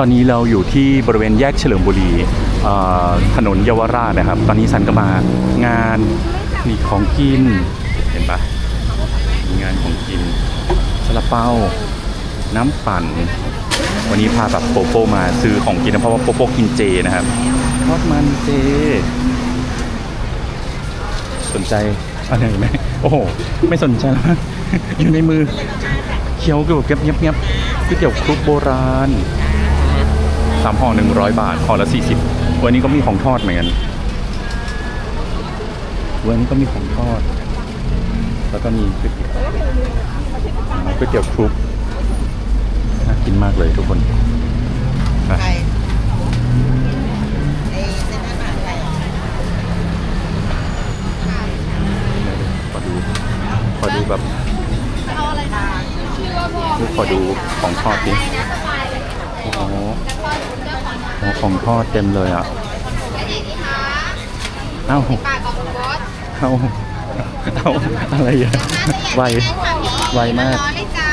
ตอนนี้เราอยู่ที่บริเวณแยกเฉลิมบุรีถนนเยาวราชนะครับ ตอนนี้ซันก็มางานมีของกิน เห็นปะมีงานของกินซาลาเปา น้ำปั่น วันนี้พาแบบโปโปมาซื้อของกินนะเพราะว่าโปโปกินเจนะครับทอดมันเจ สนใจอะไรไหมโอ้โห ไม่สนใจแล้วอยู่ในมือเคี้ยวเก็บเงียบเงียบๆก๋วยเตี๋ยวคลุกโบราณ สามห่อหนึ่งร้อยบาทห่อละสี่สิบวันนี้ก็มีของทอดเหมือนกันวันนี้ก็มีของทอด แล้วก็มีก๋วยเตี๋ยวก๋วยเตี๋ยวคลุกน่ากินมากเลยทุกคนไปไก่ไอ้เส้นหน้าหมาไก่ขอดูขอดูแบบขอดูของทอดดิ โอ้โหโอ้ของทอดเต็มเลยอะ เอ้า เอ้า เอ้า อะไรอะไว ไวมากร้อนเลยจ้า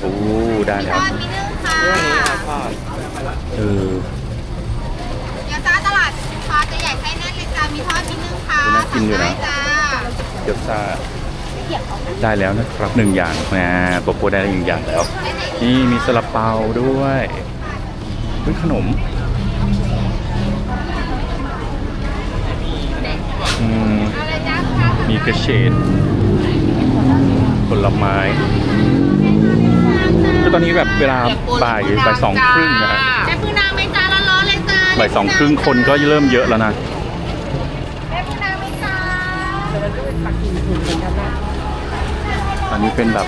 โอ้ ได้แล้ทวอดมีนึ่งค่ะเออเดี๋ยวจ้าตลาดฟ้าจะใหญ่ไส้แน่นเลยจ้า มีทอดมีนึ่งค่ะน่ากินอยู่นะสั่งได้จ้าเกี๊ยวซ่าได้แล้วนะครับหนึ่งอย่างนะโกโก้ได้หนึ่งอย่างแล้ว นี่มีซาลาเปาด้วย เป็นขนมอืมเอาเลยจ้าลูกค้ามีกระเฉดผลไม้คือตอนนี้แบบเวลาบ่ายบ่ายสองครึ่งนะฮะแม่ปืนางไหมจ้าร้อนๆเลยจ้าบ่ายสองครึ่งคนก็เริ่มเยอะแล้วนะแม่ปืนางไหมจ้าอันนี้เป็นแบบ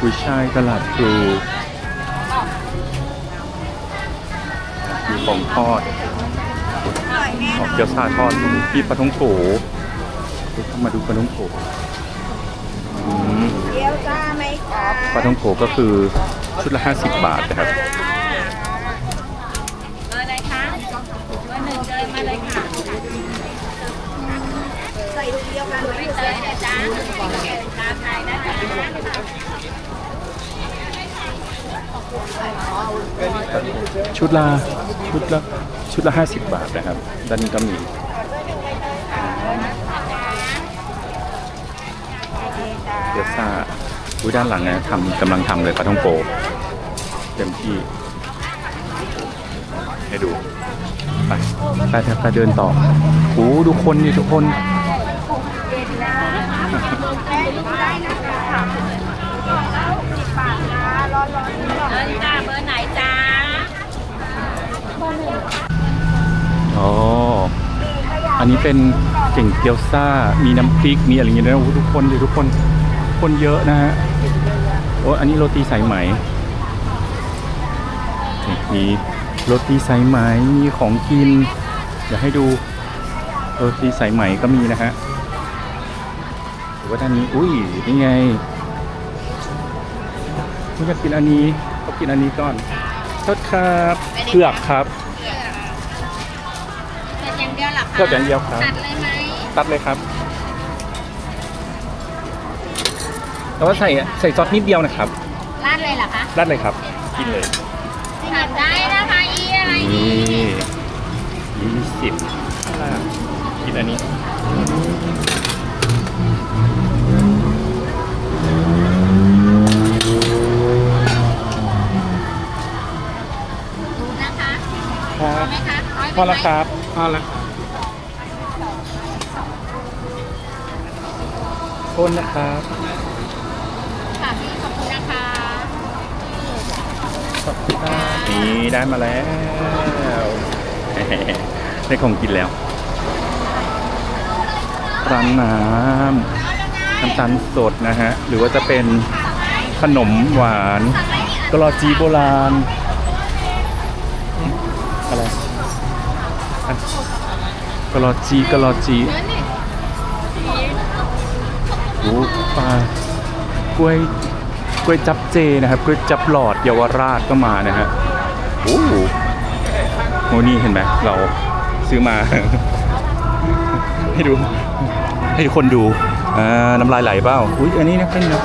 กุ้ยช่ายตลาดพลู ของทอดของเกี๊ยวซาทอดมีปลาท่องโกเดี๋ยวเข้ามาดูปลาท่องโกอืมเกี๊ยวจ้าไหมคะปลาท่องโกก็คือชุดละ 50 บาทนะครับเบอร์อะไรคะเบอร์หนึ่งเดินมาเลยค่ะใส่ลูกเดียวกันไหมไม่เจอเลยจ้าชาไทยนะจ๊ะ ชุดละชุดละชุดละ50บาทนะครับ ด้านนี้ก็มีเกี๊ยวซ่าอุ้ยด้านหลังนะทำกำลังทำเลยปลาท่องโกเต็มที่ ให้ดู ไปไปไปไปเดินต่อโอ้ดูคนนี่ทุกคน เดินจ้าเบอร์ไหนจ้า อ๋อ อันนี้เป็นเก่งเกี๊ยวซ่า มีน้ำพริก มีอะไรอย่างเงี้ยนะโอ้โหทุกคนเลยทุกคน คนเยอะนะฮะ โอ้อันนี้โรตีสายไหมมีโรตีสายไหม มีของกิน เดี๋ยวให้ดูโรตีสายไหมก็มีนะฮะหรือว่าด้านนี้ อุ้ยนี่ไงผมอยากกินอันนี้เขากินอันนี้ก่อนโทษครับเผือกครับ อย่างเดียวเหรอคะเผือกอย่างเดียวครับ ตัดเลยไหมตัดเลยครับแต่ว่าใส่ใส่ซอสนิดเดียวนะครับราดเลยเหรอคะราดเลยครับ กินเลยตัดได้นะคะอีอะไรนี่ยี่สิบกินอันนี้ ดูนะคะครับไหมคะร้อยพอแล้วครับพอแล้ว โทษนะครับ ค่ะพี่ขอบคุณนะคะขอบคุณครับนี่ได้มาแล้ว ได้ของกินแล้วร้านน้ำน้ำตาลสดนะฮะ หรือว่าจะเป็นขนมหวานกะลอจีโบราณอะไรอะกะลอจีกะลอจีโอ้ ปลากล้วยกล้วยจับเจนะครับกล้วยจับหลอดเยาวราชก็มานะฮะโอ้โหโหนี่เห็นไหมเราซื้อมา ให้ดู ให้คนดูอ่าน้ำลายไหลเปล่าอุ้ยอันนี้นะเป็นนะ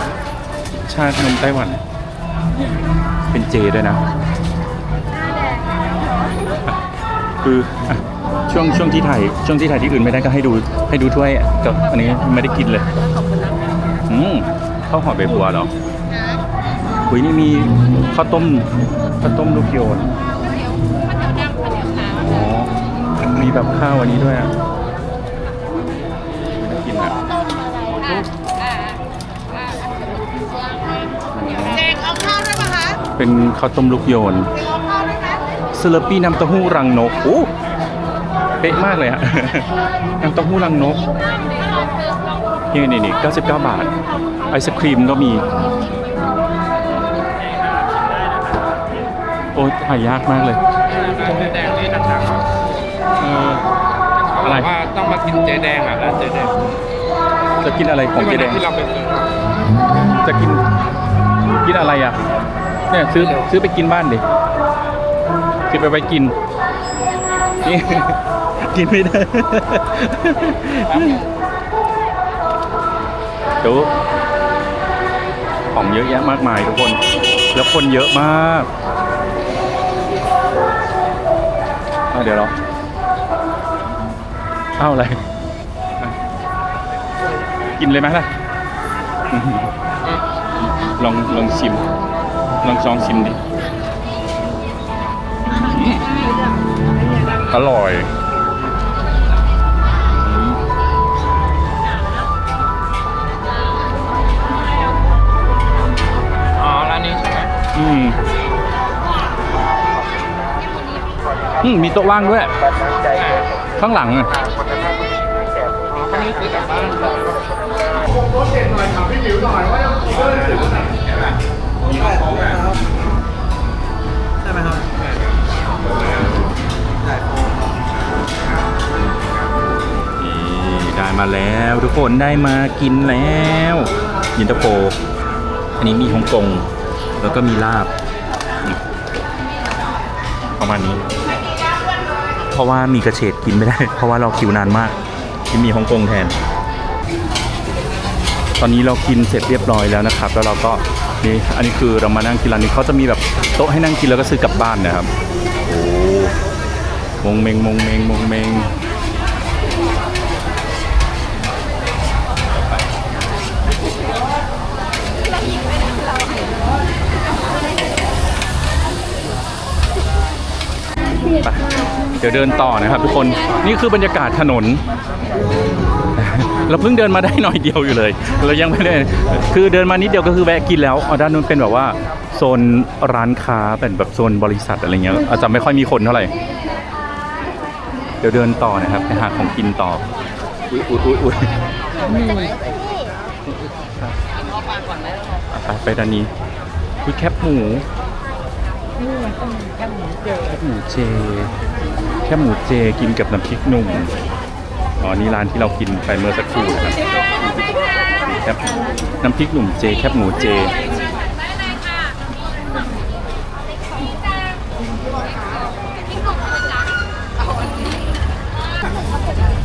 ชาขนมไต้หวัน เป็นเจด้วยนะคืออะช่วงช่วงที่ถ่ายช่วงที่ถ่ายที่อื่นไม่ได้ก็ให้ดูให้ดูถ้วยกับอันนี้ไม่ได้กินเลย อืมข้าวหอมใบบัวเหรอคุยนี่มีข้าวต้มข้าวต้มลูกโยนอ๋อมีแบบข้าวอันนี้ด้วยอะน่ากินอะแจงเอาข้าวด้วยปะคะเป็นข้าวต้มลูกโยนแจงเอาข้าวด้วยคะซาลาปี้น้ำเต้าหู้รังนกโอ้เป๊ะมากเลยฮะน้ำเต้าหู้รังนก นี่นี่นี่99 บาท ไอศครีมก็มี โอ้ยหายากมากเลยร้านเจ๊แดงนี่ดังๆครับเออเขาอะไรบอกว่าต้องมากินเจ๊แดงอะร้านเจ๊แดง จะกินอะไรของเจ๊แดงที่เราไปซื้อจะกิน กินอะไรอะ เนี่ยซื้อซื้อไปกินบ้านดิซื้อไปไว้กิน นี่ กินไม่ได้เดี๋ยวของเยอะแยะมากมายทุกคน แล้วคนเยอะมากเดี๋ยวเราเอาอะไร กินเลยไหมล่ะ ลองลองชิม ลองซองชิมดิ อร่อย อืมอืมมีโต๊ะว่างด้วย ข้างหลังอะอ๋อเขาไม่ได้ซื้อกลับบ้านนี่ได้มาแล้วทุกคนได้มากินแล้วยินตาโฟอันนี้มีฮ่องกง แล้วก็มีลาบนี่ประมาณนี้ เพราะว่ามีกระเฉดกินไม่ได้ เพราะว่าเราคิวนานมากที่มีฮ่องกงแทน ตอนนี้เรากินเสร็จเรียบร้อยแล้วนะครับ แล้วเราก็นี่อันนี้คือเรามานั่งกินร้านนี้เขาจะมีแบบโต๊ะให้นั่งกินแล้วก็ซื้อกลับบ้านนะครับ โอ้มงเมงมงเมงมงเมง เดี๋ยวเดินต่อนะครับ ทุกคนนี่คือบรรยากาศถนน เราเพิ่งเดินมาได้หน่อยเดียวอยู่เลย เรายังไม่ได้คือเดินมานิดเดียวก็คือแวะกินแล้วอ๋อด้านนู้นเป็นแบบว่าโซนร้านค้าเป็นแบบโซนบริษัทอะไรเงี้ยอาจจะไม่ค่อยมีคนเท่าไหร่เดี๋ยวเดินต่อนะครับไปหาของกินต่ออุ้ยอุ้ยอุ้ยอุ้ยไปไปด้านนี้อุ้ยแคบหมูแคบหมูเจแคบหมูเจ กินกับน้ำพริกหนุ่มอ๋อนี่ร้านที่เรากินไปเมื่อสักครู่นะครับแคบน้ำพริกหนุ่มเจแคบหมูเจ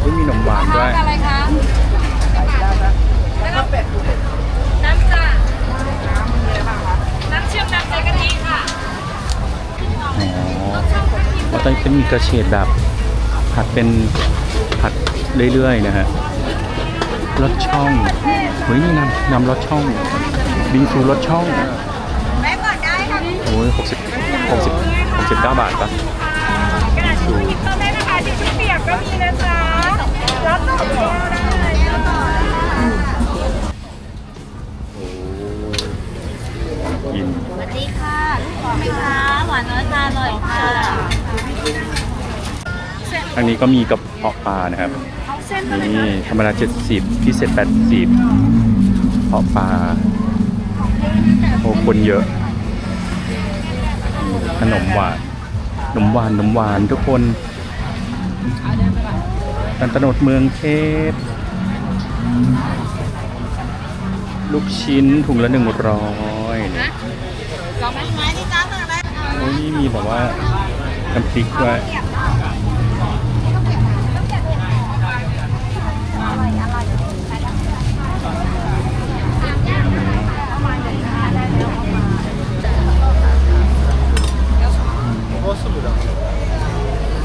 อุ๊ยมีนมหวานด้วยอะไรคะแล้วก็เป็ดน้ำจ้าน้ำเชื่อมน้ำใจกะทิค่ะ อ๋อ แล้วตอนนี้เป็นมีกระเฉดแบบผัดเป็นผัดเรื่อยๆนะฮะรสช่องเฮ้ยนี่นำนำรสช่องบิงซูรสช่องแม่ก่อนได้ค่ะโอ้ยหกสิบหกสิบหกสิบเก้าบาทปะกระดาษทิชชู่หยิบเพิ่ได้นะคะทิชชู่เปียกก็มีนะจ๊ะรับสองแก้วได้กิน วัสดีค่ะลูกของไหมคะหวานน้อยทานหน่อยค่ะอันนี้ก็มีกระเพาะปลานะครับเอาเส้นมาเลยนี่ค่ะธรรมดา70พิเศษ80เพาะปลาโอ้คนเยอะ ขนมหวานขนมหวานขนมหวานทุกคนกันตนดเมืองเทพลูกชิ้นถุงละหนึ่งร้อย ลองไหมไม้ที่จ้าสั่งได้ โอ้ยนี่มีแบบว่าน้ำพริกด้วย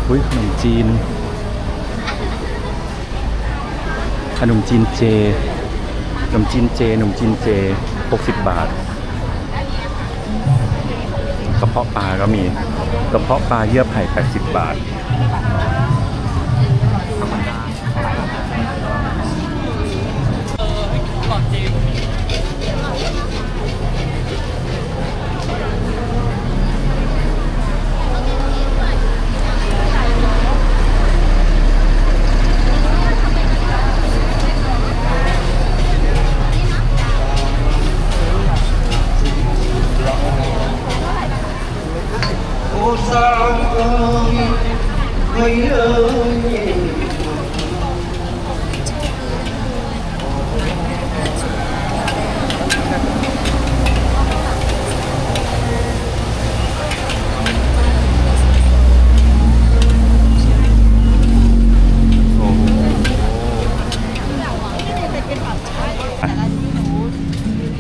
อุ้ยขนมจีน ขนมจีนเจขนมจีนเจขนมจีนเจ 60 บาท ระเพาะปลาก็มีกระเพาะปลาเยื่อไผ่80 บาท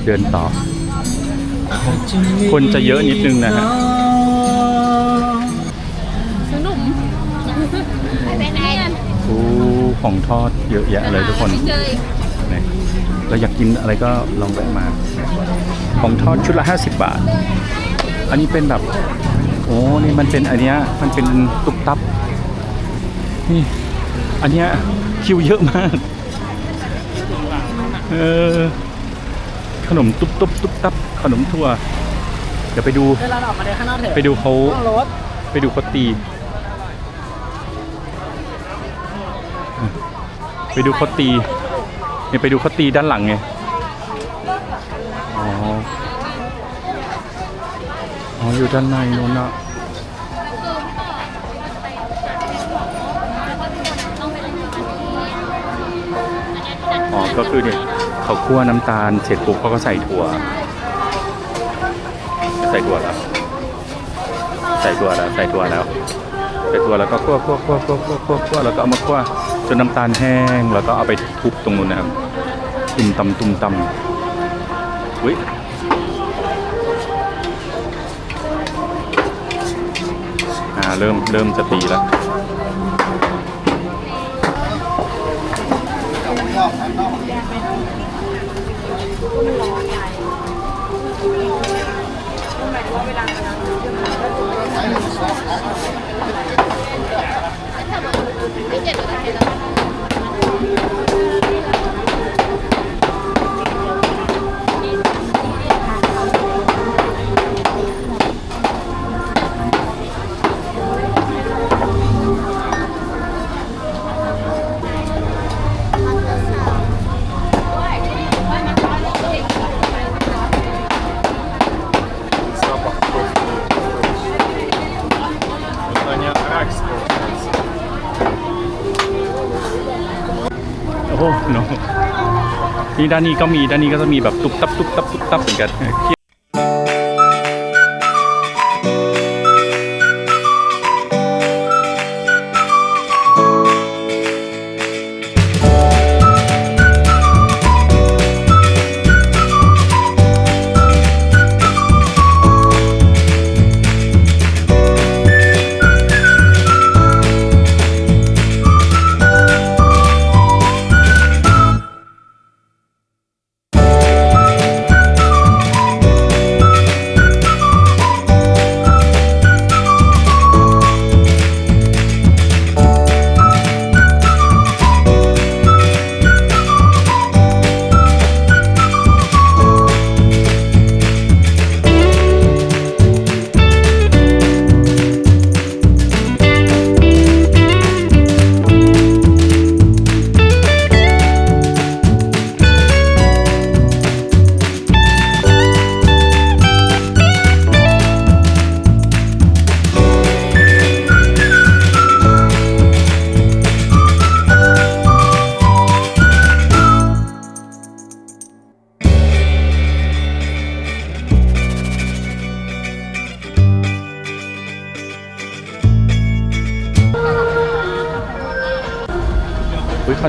เดินต่อ คนจะเยอะนิดนึงนะฮะโอ้ของทอดเยอะแยะเลยทุกคนนี่เราอยากกินอะไรก็ลองแวะมา ของทอดชุดละ 50 บาท อันนี้เป็นแบบ โอ้นี่มันเป็นอันเนี้ยมันเป็นตุกตับ นี่ อันเนี้ยคิวเยอะมาก เออ ขนมตุ๊บตุ๊บตุ๊บตับขนมถั่ว เดี๋ยวไปดู เวลาออกมาเดินข้างนอกเถอะไปดูเขาต้องรถไปดูเขาตี ไปดูเขาตีเนี่ยไปดูเขาตีด้านหลังไงอ๋ออ๋ออยู่ด้านในนู้นนะอ๋อก็คือเนี่ย เขาคั่วน้ำตาลเสร็จปุ๊บเขาก็ใส่ถั่ว ใส่ถั่วแล้ว ใส่ถั่วแล้วใส่ถั่วแล้วใส่ถั่วแล้วก็คั่วคั่วคั่วคั่วคั่วคั่วคั่วแล้วก็เอามาคั่วจนน้ำตาลแห้งแล้วก็เอาไปทุบตรงนู้นนะครับตุ่มตำตุ่มตำอุ้ยอ่าเริ่มเริ่มจะตีแล้ว ไม่เจ็บหรือไม่เจ็บแล้ว นี่ด้านนี้ก็มีด้านนี้ก็จะมีแบบตุ๊บตับตุ๊บตับตุ๊บตับเหมือนกัน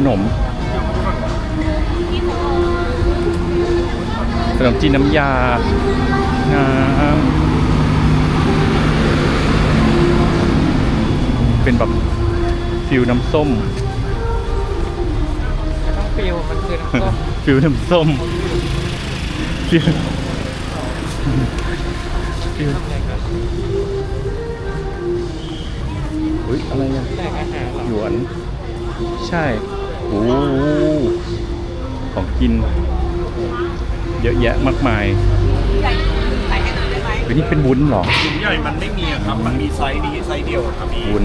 นม ขนมจีนน้ำยา น้ำ เป็นแบบฟิลน้ำส้ม ต้องฟิลมันคือน้ำส้ม ฟิลน้ำส้ม ฟิลฟิลอุ้ยอะไรอะแจกอาหารเหรอหยวน ใช่ โอ้โหของกิน เยอะแยะมากมายเฮ้ยนี่เป็นวุ้นเหรอใหญ่มันไม่มีอะครับ มันมีไซส์นี้ไซส์เดียวอะครับพี่วุ้น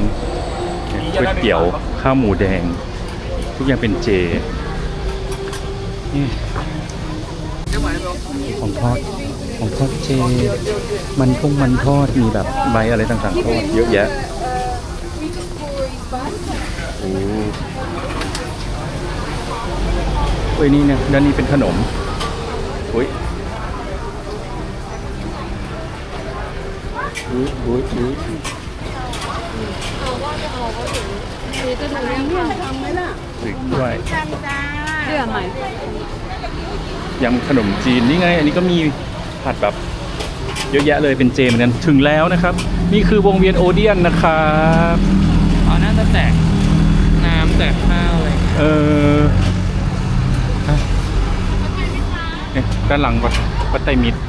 ก๋วยเตี๋ยวข้าวหมูแดง ทุกอย่างเป็นเจนี่ของทอดของทอดเจ มันทุ่งมันทอดมีแบบใบอะไรต่างๆทอดเยอะแยะ โอ้ เฮ้ยนี่เนี่ยด้านนี้เป็นขนมอุ้ยอุ้ยอุ้ยอุ้ยถึงด้วยจังจ้าเดือดไหมยำขนมจีนนี่ไง อันนี้ก็มีผัดแบบเยอะแยะเลยเป็นเจเหมือนกันถึงแล้วนะครับ นี่คือวงเวียนโอเดียนนะครับอ๋อน่าจะแจกน้ำแจกข้าวอะไรอย่างเงี้ยเออฮะเนี่ย ด้านหลังวัดวัดไตรมิตร